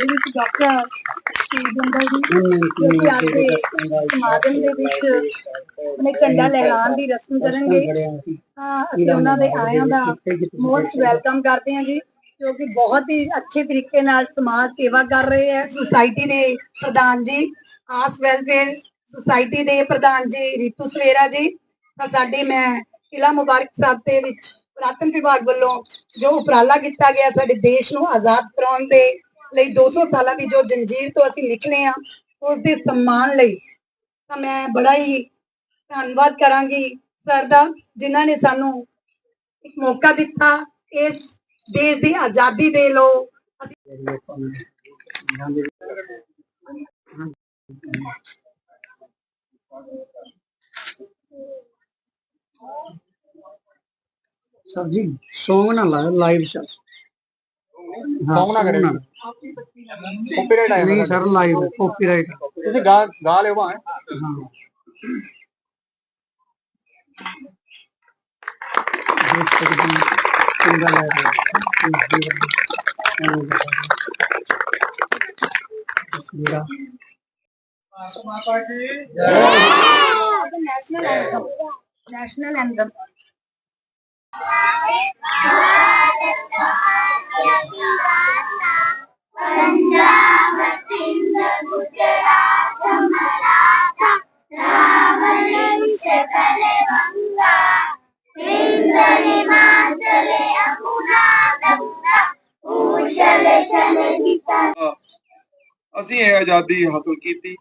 ਦੇ ਵਿੱਚ ਡਾਕਟਰ ਜਿੰਦਲ ਜੀ ਜੋ ਕਿ ਸਮਾਗਮ ਦੇ ਵਿੱਚ ਆਪਣੇ ਝੰਡਾ ਲਹਿਰਾਉਣ ਦੀ ਰਸਮ ਕਰਨਗੇ ਤਾਂ ਅਸੀਂ ਉਹਨਾਂ ਦੇ ਆਇਆਂ ਦਾ ਮੋਸਟ ਵੈਲਕਮ ਕਰਦੇ ਹਾਂ ਜੀ ਜੋ ਬਹੁਤ ਹੀ ਅੱਛੇ ਤਰੀਕੇ ਨਾਲ ਸਮਾਜ ਸੇਵਾ ਕਰ ਰਹੇ ਹੈ ਸੁਸਾਇਟੀ ਦੇ ਪ੍ਰਧਾਨ ਜੀ ਆਸ ਵੈਲਫੇਅਰ ਸੁਸਾਇਟੀ ਦੇ ਪ੍ਰਧਾਨ ਜੀ ਰੀਤੂ ਸਵੇਰਾ ਜੀ ਤਾਂ ਸਾਡੇ ਮੈਂ ਕਿਲਾ ਮੁਬਾਰਕ ਸਾਹਿਬ ਦੇ ਵਿੱਚ ਪੁਰਾਤਨ ਵਿਭਾਗ ਵੱਲੋਂ ਜੋ ਉਪਰਾਲਾ ਕੀਤਾ ਗਿਆ ਸਾਡੇ ਦੇਸ਼ ਨੂੰ ਆਜ਼ਾਦ ਕਰਾਉਣ ਦੇ ਲਈ 200 ਸਾਲਾਂ ਦੀ ਜੋ ਜੰਜੀਰ ਤੋਂ ਅਸੀਂ ਨਿਕਲੇ ਆ ਉਸ ਦੇ ਸਨਮਾਨ ਲਈ। ਤਾਂ ਮੈਂ ਬੜਾ ਹੀ ਧੰਨਵਾਦ ਕਰਾਂਗੀ ਸਰ ਦਾ, ਜਿਨ੍ਹਾਂ ਨੇ ਸਾਨੂੰ ਇੱਕ ਮੌਕਾ ਦਿੱਤਾ ਇਸ ਦੇਸ਼ ਦੀ ਆਜ਼ਾਦੀ ਦੇ ਲੋ ਸਰ ਜੀ ਸੌਂਗ ਨਾ ਲਾਇਓ ਲਾਈਵ ਚ Song ਨਾ ਕਰਿਓ। ਕਾਪੀਰਾਈਟ ਆਇਆ ਨਹੀਂ ਸਰ ਲਾਈਵ ਕਾਪੀਰਾਈਟ ਤੁਸੀਂ ਗਾ ਗਾ ਲਿਓ ਭਾਵੇਂ ਹਾਂ ਜਿਸ ਤੱਕ ਦੀ ਅਸੀਂ ਇਹ ਆਜ਼ਾਦੀ ਹਾਸਲ ਕੀਤੀ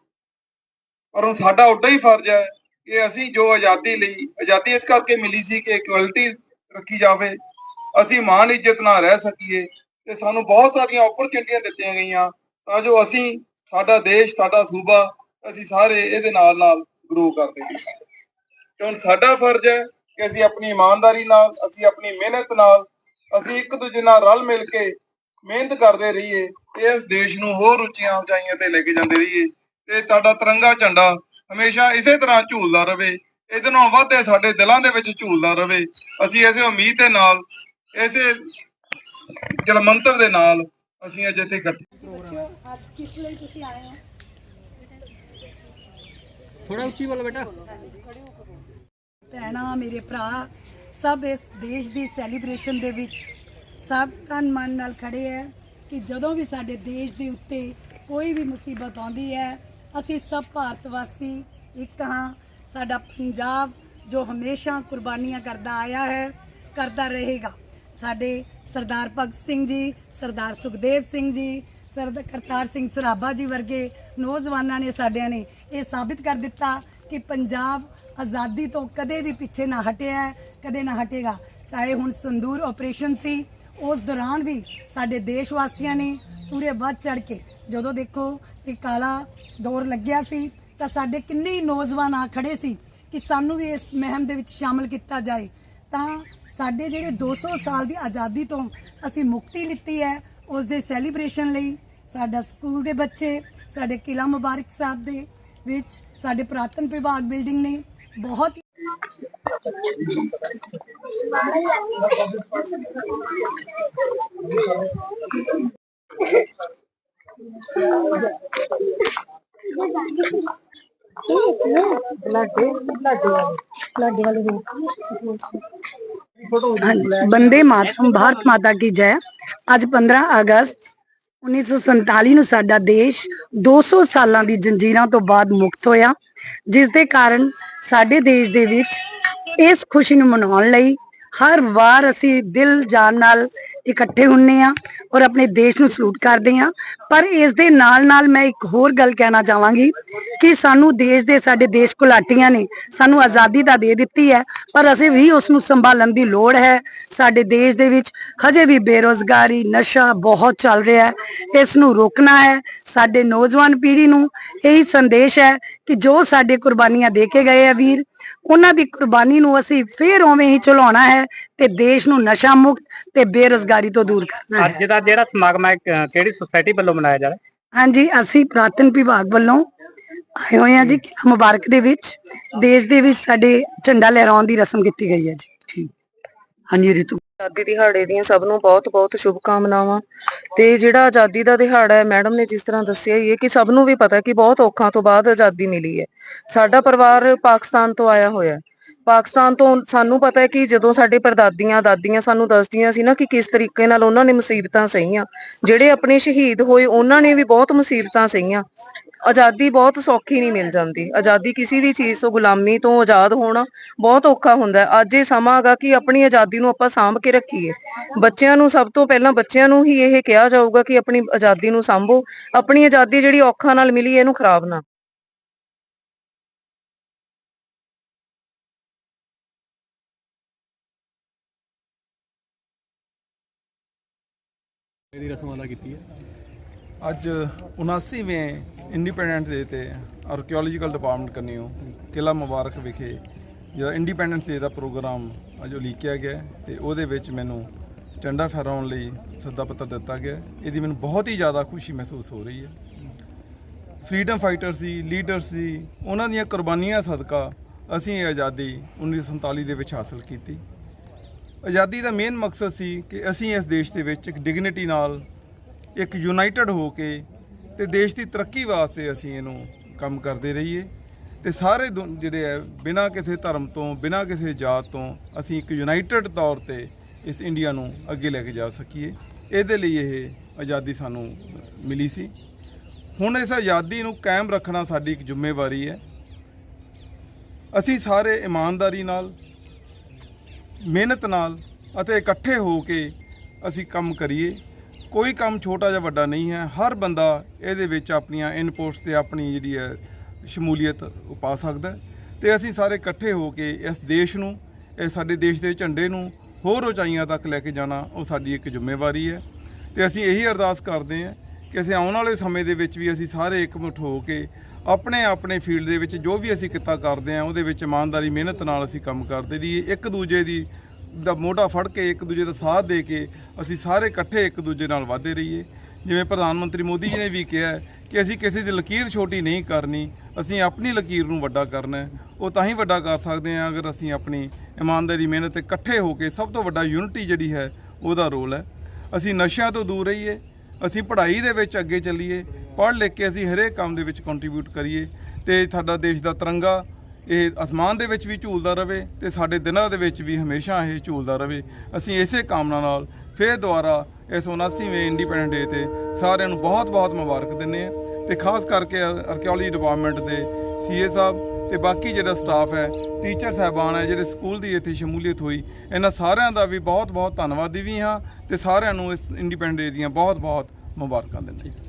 ਪਰ ਹੁਣ ਸਾਡਾ ਉੱਡਾ ਹੀ ਫਰਜ਼ ਹੈ ਕਿ ਅਸੀਂ ਜੋ ਆਜ਼ਾਦੀ ਲਈ ਆਜ਼ਾਦੀ ਇਸ ਕਰਕੇ ਮਿਲੀ ਸੀ ਕਿ ਇਕੁਐਲਿਟੀ ਰੱਖੀ ਜਾਵੇ। ਅਸੀਂ ਮਾਣ, ਇੱਜ਼ਤ ਨਾਲ ਰਹਿ ਸਕੀਏ ਤੇ ਸਾਨੂੰ ਬਹੁਤ ਸਾਰੀਆਂ ਓਪਰਚੁਨਿਟੀਆਂ ਦਿੱਤੀਆਂ ਗਈਆਂ। ਤਾਂ ਜੋ ਅਸੀਂ ਸਾਡਾ ਦੇਸ਼, ਸਾਡਾ ਸੂਬਾ ਅਸੀਂ ਸਾਰੇ ਇਹਦੇ ਨਾਲ ਨਾਲ ਗਰੋ ਕਰਦੇ ਹਾਂ ਤੇ ਹੁਣ ਸਾਡਾ ਫਰਜ਼ ਹੈ ਕਿ ਅਸੀਂ ਆਪਣੀ ਇਮਾਨਦਾਰੀ ਨਾਲ, ਅਸੀਂ ਆਪਣੀ ਮਿਹਨਤ ਨਾਲ, ਅਸੀਂ ਇੱਕ ਦੂਜੇ ਨਾਲ ਰਲ ਮਿਲ ਕੇ ਮਿਹਨਤ ਕਰਦੇ ਰਹੀਏ ਤੇ ਇਸ ਦੇਸ਼ ਨੂੰ ਹੋਰ ਉੱਚੀਆਂ ਉਚਾਈਆਂ ਤੇ ਲੈ ਕੇ ਜਾਂਦੇ ਰਹੀਏ ਤੇ ਸਾਡਾ ਤਿਰੰਗਾ ਝੰਡਾ ਹਮੇਸ਼ਾ ਇਸੇ ਤਰ੍ਹਾਂ ਝੂਲਦਾ ਰਹੇ। ਇਹਦੇ ਨਾਲੋਂ ਵੱਧ ਇਹ ਸਾਡੇ ਦਿਲਾਂ ਦੇ ਵਿੱਚ ਝੂਲਦਾ ਰਵੇ। ਅਸੀਂ ਇਸੇ ਉਮੀਦ ਦੇ ਨਾਲ ਇਸੇ ਜਲਮੰਤਰ ਦੇ ਨਾਲ ਅਸੀਂ ਅੱਜ ਇੱਥੇ ਇਕੱਠੇ। ਬੱਚਿਓ ਅੱਜ ਕਿਸ ਲਈ ਤੁਸੀਂ ਆਏ ਹੋ? ਥੋੜਾ ਉੱਚੀ ਬੋਲੋ ਬੇਟਾ। ਭੈਣਾਂ ਮੇਰੇ ਭਰਾ ਸਭ ਇਸ ਦੇਸ਼ ਦੀ ਸੈਲੀਬ੍ਰੇਸ਼ਨ ਦੇ ਵਿੱਚ ਸਭ ਤਨ ਮਨ ਨਾਲ ਖੜੇ ਹੈ ਕਿ ਜਦੋਂ ਵੀ ਸਾਡੇ ਦੇਸ਼ ਦੇ ਉੱਤੇ ਕੋਈ ਵੀ ਮੁਸੀਬਤ ਆਉਂਦੀ ਹੈ ਅਸੀਂ ਸਭ ਭਾਰਤ ਵਾਸੀ ਇੱਕ ਹਾਂ। ਸਾਡਾ ਪੰਜਾਬ ਜੋ ਹਮੇਸ਼ਾ ਕੁਰਬਾਨੀਆਂ ਕਰਦਾ ਆਇਆ ਹੈ ਕਰਦਾ ਰਹੇਗਾ। ਸਾਡੇ ਸਰਦਾਰ ਭਗਤ ਸਿੰਘ ਜੀ ਸਰਦਾਰ ਸੁਖਦੇਵ ਸਿੰਘ ਜੀ ਸਰਦਾਰ ਕਰਤਾਰ ਸਿੰਘ ਸਰਾਭਾ ਜੀ ਵਰਗੇ ਨੌਜਵਾਨਾਂ ਨੇ ਸਾਡਿਆਂ ਨੇ ਇਹ ਸਾਬਿਤ ਕਰ ਦਿੱਤਾ ਕਿ ਪੰਜਾਬ ਆਜ਼ਾਦੀ ਤੋਂ ਕਦੇ ਵੀ ਪਿੱਛੇ ਨਾ ਹਟਿਆ ਹੈ, ਕਦੇ ਨਾ ਹਟੇਗਾ। ਚਾਹੇ ਹੁਣ ਸੰਦੂਰ ਆਪਰੇਸ਼ਨ ਸੀ ਉਸ ਦੌਰਾਨ ਵੀ ਸਾਡੇ ਦੇਸ਼ ਵਾਸੀਆਂ ਨੇ ਪੂਰੇ ਵੱਧ ਚੜ ਕੇ ਜਦੋਂ ਦੇਖੋ ਇਹ ਕਾਲਾ ਦੌਰ ਲੱਗਿਆ ਸੀ ਤਾਂ ਸਾਡੇ ਕਿੰਨੇ ਹੀ ਨੌਜਵਾਨ ਆ ਖੜੇ ਸੀ ਕਿ ਸਾਨੂੰ ਵੀ ਇਸ ਮਹਿਮ ਦੇ ਵਿੱਚ ਸ਼ਾਮਲ ਕੀਤਾ ਜਾਏ। ਤਾਂ ਸਾਡੇ ਜਿਹੜੇ 200 ਸਾਲ ਦੀ ਆਜ਼ਾਦੀ ਤੋਂ ਅਸੀਂ ਮੁਕਤੀ ਲਿੱਤੀ ਹੈ, ਉਸ ਦੇ ਸੈਲੀਬ੍ਰੇਸ਼ਨ ਲਈ ਸਾਡਾ ਸਕੂਲ ਦੇ ਬੱਚੇ, ਸਾਡੇ ਕਿਲਾ ਮੁਬਾਰਕ ਸਾਹਿਬ ਦੇ ਵਿੱਚ ਸਾਡੇ ਪੁਰਾਤਨ ਵਿਭਾਗ ਬਿਲਡਿੰਗ ਨੇ ਬਹੁਤ ਲਾਡੇ ਲਾਡੇ ਵਾਲੇ। ਲਾਡੇ ਵਾਲੇ ਬੰਦੇ ਮਾਤਰਮ ਭਾਰਤ ਮਾਤਾ ਕੀ ਜੈ। ਅੱਜ 15 ਅਗਸਤ 1947 ਨੂੰ ਸਾਡਾ ਦੇਸ਼ 200 ਸਾਲਾਂ ਦੀ ਜੰਜੀਰਾਂ ਤੋਂ ਬਾਅਦ ਮੁਕਤ ਹੋਇਆ ਜਿਸ ਦੇ ਕਾਰਨ ਸਾਡੇ ਦੇਸ਼ ਦੇ ਵਿੱਚ ਇਸ ਖੁਸ਼ੀ ਨੂੰ ਮਨਾਉਣ ਲਈ ਹਰ ਵਾਰ ਅਸੀਂ ਦਿਲ ਜਾਨ ਨਾਲ ਇਕੱਠੇ ਹੁੰਨੇ ਆ ਔਰ ਆਪਣੇ ਦੇਸ਼ ਨੂੰ ਸਲੂਟ ਕਰਦੇ ਆ। ਪਰ ਇਸ ਦੇ ਨਾਲ ਨਾਲ ਮੈਂ ਇੱਕ ਹੋਰ ਗੱਲ ਕਹਿਣਾ ਚਾਹਾਂਗੀ ਕਿ ਸਾਨੂੰ ਦੇਸ਼ ਦੇ ਸਾਡੇ ਦੇਸ਼ ਘੁਲਾਟੀਆਂ ਨੇ ਸਾਨੂੰ ਆਜ਼ਾਦੀ ਤਾਂ ਦੇ ਦਿੱਤੀ ਹੈ, ਪਰ ਅਸੀਂ ਵੀ ਉਸ ਨੂੰ ਸੰਭਾਲਣ ਦੀ ਲੋੜ ਹੈ। ਸਾਡੇ ਦੇਸ਼ ਦੇ ਵਿੱਚ ਹਜੇ ਵੀ ਬੇਰੋਜ਼ਗਾਰੀ, ਨਸ਼ਾ ਬਹੁਤ ਚੱਲ ਰਿਹਾ ਹੈ। ਇਸ ਨੂੰ ਰੋਕਣਾ ਹੈ। ਸਾਡੇ ਨੌਜਵਾਨ ਪੀੜ੍ਹੀ ਨੂੰ ਇਹੀ ਸੰਦੇਸ਼ ਹੈ ਕਿ ਜੋ ਸਾਡੇ ਕੁਰਬਾਨੀਆਂ ਦੇ ਕੇ ਗਏ ਆ ਵੀਰ ਉਹਨਾਂ ਦੀ ਕੁਰਬਾਨੀ ਨੂੰ ਅਸੀਂ ਫੇਰ ਉਵੇਂ ਹੀ ਚਲਾਉਣਾ ਹੈ ਤੇ ਦੇਸ਼ ਨੂੰ ਨਸ਼ਾ ਮੁਕਤ ਤੇ ਬੇਰੋਜ਼ਗਾਰੀ ਤੋਂ ਦੂਰ ਕਰਨਾ ਹੈ। ਅੱਜ ਦਾ ਜਿਹੜਾ ਸਮਾਗਮ ਹੈ ਕਿਹੜੀ ਸੁਸਾਇਟੀ ਵੱਲੋਂ ਮਨਾਇਆ ਜਾ ਰਿਹਾ? ਹਾਂਜੀ ਅਸੀਂ ਪੁਰਾਤਨ ਵਿਭਾਗ ਵੱਲੋਂ ਆਏ ਹੋਏ ਹਾਂ ਜੀ ਕਿਲ੍ਹਾ ਮੁਬਾਰਕ ਦੇ ਵਿੱਚ। ਦੇਸ਼ ਦੇ ਵਿੱਚ ਸਾਡੇ ਝੰਡਾ ਲਹਿਰਾਉਣ ਦੀ ਰਸਮ ਕੀਤੀ ਗਈ ਹੈ ਜੀ। ਹਾਂਜੀ ਰਿਤੂ। ਆਜ਼ਾਦੀ ਦਿਹਾੜੇ ਦੀਆਂ ਸਭ ਨੂੰ ਬਹੁਤ-ਬਹੁਤ ਸ਼ੁਭਕਾਮਨਾਵਾਂ। ਤੇ ਜਿਹੜਾ ਆਜ਼ਾਦੀ ਦਾ ਦਿਹਾੜਾ ਹੈ, ਮੈਡਮ ਨੇ ਜਿਸ ਤਰ੍ਹਾਂ ਦੱਸਿਆ ਹੀ ਹੈ ਕਿ ਸਭ ਨੂੰ ਵੀ ਪਤਾ ਕਿ ਬਹੁਤ ਔਖਾਂ ਤੋਂ ਬਾਅਦ ਆਜ਼ਾਦੀ ਮਿਲੀ ਹੈ। ਸਾਡਾ ਪਰਿਵਾਰ ਪਾਕਿਸਤਾਨ ਤੋਂ ਆਇਆ ਹੋਇਆ ਹੈ। ਪਾਕਿਸਤਾਨ ਤੋਂ ਸਾਨੂੰ ਪਤਾ ਹੈ ਕਿ ਜਦੋਂ ਸਾਡੇ ਪਰਦਾਦੀਆਂ ਦਾਦੀਆਂ ਸਾਨੂੰ ਦੱਸਦੀਆਂ ਸੀ ਨਾ ਕਿ ਕਿਸ ਤਰੀਕੇ ਨਾਲ ਉਹਨਾਂ ਨੇ ਮੁਸੀਬਤਾਂ ਸਹੀਆਂ, ਜਿਹੜੇ ਆਪਣੇ ਸ਼ਹੀਦ ਹੋਏ ਉਹਨਾਂ ਨੇ ਵੀ ਬਹੁਤ ਮੁਸੀਬਤਾਂ ਸਹੀਆਂ। ਆਜ਼ਾਦੀ ਬਹੁਤ ਸੌਖੀ ਨਹੀਂ ਮਿਲ ਜਾਂਦੀ। ਆਜ਼ਾਦੀ ਕਿਸੇ ਵੀ ਚੀਜ਼ ਤੋਂ, ਗੁਲਾਮੀ ਤੋਂ ਆਜ਼ਾਦ ਹੋਣਾ ਬਹੁਤ ਔਖਾ ਹੁੰਦਾ ਅੱਜ ਇਹ ਸਮਾਂ ਹੈਗਾ ਕਿ ਆਪਣੀ ਆਜ਼ਾਦੀ ਨੂੰ ਆਪਾਂ ਸਾਂਭ ਕੇ ਰੱਖੀਏ। ਬੱਚਿਆਂ ਨੂੰ ਸਭ ਤੋਂ ਪਹਿਲਾਂ ਬੱਚਿਆਂ ਨੂੰ ਹੀ ਇਹ ਕਿਹਾ ਜਾਊਗਾ ਕਿ ਆਪਣੀ ਆਜ਼ਾਦੀ ਨੂੰ ਸਾਂਭੋ। ਆਪਣੀ ਆਜ਼ਾਦੀ ਜਿਹੜੀ ਔਖਾ ਨਾਲ ਮਿਲੀ, ਇਹਨੂੰ ਖਰਾਬ ਨਾ ਇਹਦੀ ਰਸਮ ਅਦਾ ਕੀਤੀ ਹੈ? ਅੱਜ 79ਵੇਂ ਇੰਡੀਪੈਂਡੈਂਸ ਡੇ ਤੇ ਆਰਕੀਓਲੋਜੀਕਲ ਡਿਪਾਰਟਮੈਂਟ ਕੰਨਿਓ ਕਿਲਾ ਮੁਬਾਰਕ ਵਿਖੇ ਜਿਹੜਾ ਇੰਡੀਪੈਂਡੈਂਸ ਡੇ ਦਾ ਪ੍ਰੋਗਰਾਮ ਅੱਜ ਉਲੀਕਿਆ ਗਿਆ ਹੈ ਤੇ ਉਹਦੇ ਵਿੱਚ ਮੈਨੂੰ ਝੰਡਾ ਫਹਿਰਾਉਣ ਲਈ ਸੱਦਾ ਪੱਤਰ ਦਿੱਤਾ ਗਿਆ ਇਹਦੀ ਮੈਨੂੰ ਬਹੁਤ ਹੀ ਜ਼ਿਆਦਾ ਖੁਸ਼ੀ ਮਹਿਸੂਸ ਹੋ ਰਹੀ ਹੈ। ਫਰੀडम ਫਾਈਟਰ ਸੀ, ਲੀਡਰ ਸੀ, ਉਹਨਾਂ ਦੀਆਂ ਕੁਰਬਾਨੀਆਂ ਸਦਕਾ ਅਸੀਂ ਇਹ ਆਜ਼ਾਦੀ 1947 ਦੇ ਵਿੱਚ ਹਾਸਲ ਕੀਤੀ। ਆਜ਼ਾਦੀ ਦਾ ਮੇਨ ਮਕਸਦ ਸੀ ਕਿ ਅਸੀਂ ਇਸ ਦੇਸ਼ ਦੇ ਵਿੱਚ ਇੱਕ ਡਿਗਨਿਟੀ ਨਾਲ, ਇੱਕ ਯੂਨਾਈਟਿਡ ਹੋ ਕੇ ਤੇ ਦੇਸ਼ ਦੀ ਤਰੱਕੀ ਵਾਸਤੇ ਅਸੀਂ ਇਹਨੂੰ ਕੰਮ ਕਰਦੇ ਰਹੀਏ ਤੇ ਸਾਰੇ ਦੁ- ਜਿਹੜੇ ਹੈ, ਬਿਨਾਂ ਕਿਸੇ ਧਰਮ ਤੋਂ, ਬਿਨਾਂ ਕਿਸੇ ਜਾਤ ਤੋਂ ਅਸੀਂ ਇੱਕ ਯੂਨਾਈਟਿਡ ਤੌਰ ਤੇ ਇਸ ਇੰਡੀਆ ਨੂੰ ਅੱਗੇ ਲੈ ਕੇ ਜਾ ਸਕੀਏ। ਇਹਦੇ ਲਈ ਇਹ ਆਜ਼ਾਦੀ ਸਾਨੂੰ ਮਿਲੀ ਸੀ। ਹੁਣ ਇਸ ਆਜ਼ਾਦੀ ਨੂੰ ਕਾਇਮ ਰੱਖਣਾ ਸਾਡੀ ਇੱਕ ਜ਼ਿੰਮੇਵਾਰੀ ਹੈ। ਅਸੀਂ ਸਾਰੇ ਇਮਾਨਦਾਰੀ ਨਾਲ ਮਿਹਨਤ ਨਾਲ ਅਤੇ ਇਕੱਠੇ ਹੋ ਕੇ ਅਸੀਂ ਕੰਮ ਕਰੀਏ। ਕੋਈ ਕੰਮ ਛੋਟਾ ਜਾਂ ਵੱਡਾ ਨਹੀਂ ਹੈ। ਹਰ ਬੰਦਾ ਇਹਦੇ ਵਿੱਚ ਆਪਣੀਆਂ ਇਨਪੁਟਸ ਤੇ ਆਪਣੀ ਜਿਹੜੀ ਹੈ ਸ਼ਮੂਲੀਅਤ ਉਹ ਪਾ ਸਕਦਾ ਹੈ ਤੇ ਅਸੀਂ ਸਾਰੇ ਇਕੱਠੇ ਹੋ ਕੇ ਇਸ ਦੇਸ਼ ਨੂੰ, ਇਹ ਸਾਡੇ ਦੇਸ਼ ਦੇ ਝੰਡੇ ਨੂੰ ਹੋਰ ਉਚਾਈਆਂ ਤੱਕ ਲੈ ਕੇ ਜਾਣਾ ਉਹ ਸਾਡੀ ਇੱਕ ਜ਼ਿੰਮੇਵਾਰੀ ਹੈ। ਤੇ ਅਸੀਂ ਇਹੀ ਅਰਦਾਸ ਕਰਦੇ ਹਾਂ ਕਿ ਅਸੀਂ ਆਉਣ ਵਾਲੇ ਸਮੇਂ ਦੇ ਵਿੱਚ ਵੀ ਅਸੀਂ ਸਾਰੇ ਇਕਮੁੱਠ ਹੋ ਕੇ ਆਪਣੇ ਆਪਣੇ ਫੀਲਡ ਦੇ ਵਿੱਚ ਜੋ ਵੀ ਅਸੀਂ ਕਿੱਤਾ ਕਰਦੇ ਹਾਂ, ਉਹਦੇ ਵਿੱਚ ਇਮਾਨਦਾਰੀ, ਮਿਹਨਤ ਨਾਲ ਅਸੀਂ ਕੰਮ ਕਰਦੇ ਰਹੀਏ। ਇੱਕ ਦੂਜੇ ਦੀ ਦਾ ਮੋਢਾ ਫੜ ਕੇ, ਇੱਕ ਦੂਜੇ ਦਾ ਸਾਥ ਦੇ ਕੇ ਅਸੀਂ ਸਾਰੇ ਇਕੱਠੇ ਇੱਕ ਦੂਜੇ ਨਾਲ ਵਧਦੇ ਰਹੀਏ। ਜਿਵੇਂ ਪ੍ਰਧਾਨ ਮੰਤਰੀ ਮੋਦੀ ਜੀ ਨੇ ਵੀ ਕਿਹਾ ਕਿ ਅਸੀਂ ਕਿਸੇ ਦੀ ਲਕੀਰ ਛੋਟੀ ਨਹੀਂ ਕਰਨੀ, ਅਸੀਂ ਆਪਣੀ ਲਕੀਰ ਨੂੰ ਵੱਡਾ ਕਰਨਾ ਉਹ ਤਾਂ ਹੀ ਵੱਡਾ ਕਰ ਸਕਦੇ ਹਾਂ ਅਗਰ ਅਸੀਂ ਆਪਣੀ ਇਮਾਨਦਾਰੀ, ਮਿਹਨਤ ਤੇ ਇਕੱਠੇ ਹੋ ਕੇ ਸਭ ਤੋਂ ਵੱਡਾ ਯੂਨਿਟੀ ਜਿਹੜੀ ਹੈ, ਉਹਦਾ ਰੋਲ ਹੈ। ਅਸੀਂ ਨਸ਼ਿਆਂ ਤੋਂ ਦੂਰ ਰਹੀਏ, ਅਸੀਂ ਪੜ੍ਹਾਈ ਦੇ ਵਿੱਚ ਅੱਗੇ ਚੱਲੀਏ ਪੜ੍ਹ ਲਿਖ ਕੇ ਅਸੀਂ ਹਰੇਕ ਕੰਮ ਦੇ ਵਿੱਚ ਕੰਟਰੀਬਿਊਟ ਕਰੀਏ ਤੇ ਸਾਡਾ ਦੇਸ਼ ਦਾ ਤਿਰੰਗਾ, ਇਹ ਅਸਮਾਨ ਦੇ ਵਿੱਚ ਵੀ ਝੂਲਦਾ ਰਵੇ ਤੇ ਸਾਡੇ ਦਿਨਾਂ ਦੇ ਵਿੱਚ ਵੀ ਹਮੇਸ਼ਾ ਇਹ ਝੂਲਦਾ ਰਵੇ ਅਸੀਂ ਇਸੇ ਕਾਮਨਾ ਨਾਲ ਫਿਰ ਦੁਬਾਰਾ ਇਸ 79ਵੇਂ ਇੰਡੀਪੈਂਡੈਂਟ ਡੇ ਤੇ ਸਾਰਿਆਂ ਨੂੰ ਬਹੁਤ-ਬਹੁਤ ਮੁਬਾਰਕ ਦਿੰਦੇ ਆ ਤੇ ਖਾਸ ਕਰਕੇ ਆਰਕੀਓਲੋਜੀ ਡਿਪਾਰਟਮੈਂਟ ਦੇ ਸੀਏ ਸਾਹਿਬ ਤੇ ਬਾਕੀ ਜਿਹੜਾ ਸਟਾਫ ਹੈ ਟੀਚਰ ਸਾਹਿਬਾਨ ਹੈ, ਜਿਹੜੇ ਸਕੂਲ ਦੀ ਇੱਥੇ ਸ਼ਮੂਲੀਅਤ ਹੋਈ, ਇਹਨਾਂ ਸਾਰਿਆਂ ਦਾ ਵੀ ਬਹੁਤ-ਬਹੁਤ ਧੰਨਵਾਦੀ ਵੀ ਹਾਂ ਤੇ ਸਾਰਿਆਂ ਨੂੰ ਇਸ ਇੰਡੀਪੈਂਡੈਂਟ ਡੇ ਦੀਆਂ ਬਹੁਤ-ਬਹੁਤ ਮੁਬਾਰਕਾਂ ਦਿੰਦੇ ਹਾਂ।